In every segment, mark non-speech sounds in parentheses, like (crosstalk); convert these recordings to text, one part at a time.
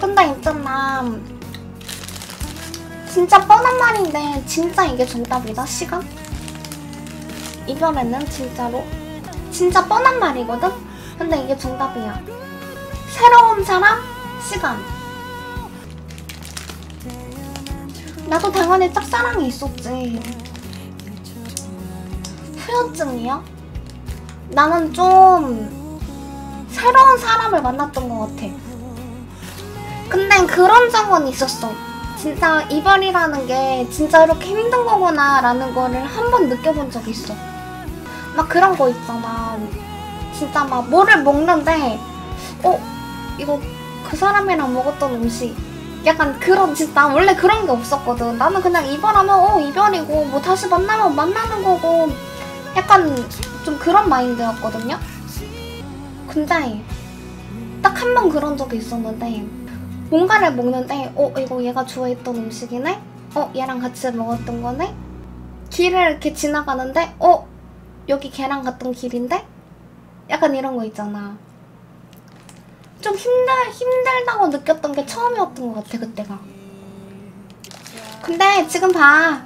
근데 있잖아. 진짜 뻔한 말인데 진짜 이게 정답이다 시간? 이번에는 진짜로 진짜 뻔한 말이거든? 근데 이게 정답이야. 새로운 사람 시간. 나도 당연히 짝사랑이 있었지. 후연증이야? 나는 좀 새로운 사람을 만났던 것 같아. 근데 그런 적은 있었어. 진짜 이별이라는 게 진짜 이렇게 힘든 거구나 라는 거를 한 번 느껴본 적 있어. 막 그런 거 있잖아. 진짜 막 뭐를 먹는데, 어? 이거 그 사람이랑 먹었던 음식. 약간 그런, 진짜 원래 그런 게 없었거든. 나는 그냥 이별하면, 어, 이별이고, 뭐 다시 만나면 만나는 거고, 약간 좀 그런 마인드였거든요? 근데, 딱 한 번 그런 적이 있었는데, 뭔가를 먹는데 어 이거 얘가 좋아했던 음식이네? 어 얘랑 같이 먹었던 거네? 길을 이렇게 지나가는데 어 여기 걔랑 갔던 길인데? 약간 이런 거 있잖아. 좀 힘들 힘들다고 느꼈던 게 처음이었던 것 같아 그때가. 근데 지금 봐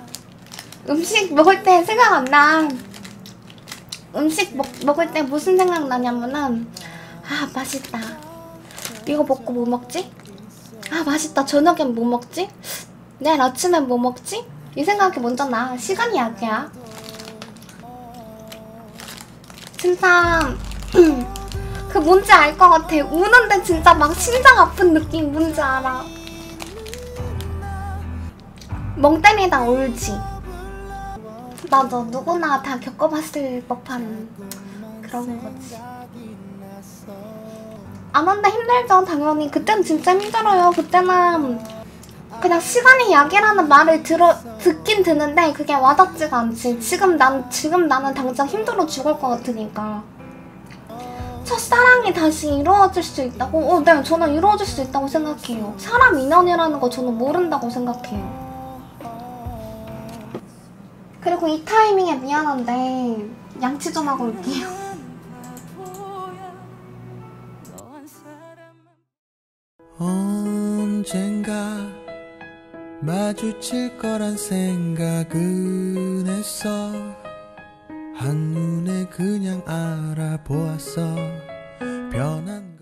음식 먹을 때 생각 안 나. 음식 먹, 먹을 때 무슨 생각 나냐면은 아 맛있다. 이거 먹고 뭐 먹지? 아 맛있다. 저녁엔 뭐 먹지? 내일 아침엔 뭐 먹지? 이 생각이 먼저 나. 시간이 약이야. 진짜 (clears throat) 그 뭔지 알 것 같아. 우는데 진짜 막 심장 아픈 느낌 뭔지 알아. 멍 때리다 울지. 맞아 누구나 다 겪어봤을 법한 그런 거지 안 한다 힘들죠. 당연히 그땐 진짜 힘들어요. 그때는 그냥 시간이 약이라는 말을 들어 듣긴 드는데 그게 와닿지가 않지. 지금 난 지금 나는 당장 힘들어 죽을 것 같으니까. 첫사랑이 다시 이루어질 수 있다고? 어, 네 저는 이루어질 수 있다고 생각해요. 사람 인연이라는 거 저는 모른다고 생각해요. 그리고 이 타이밍에 미안한데 양치 좀 하고 올게요 언젠가 마주칠 거란 생각은 했어. 한눈에 그냥 알아보았어. 변한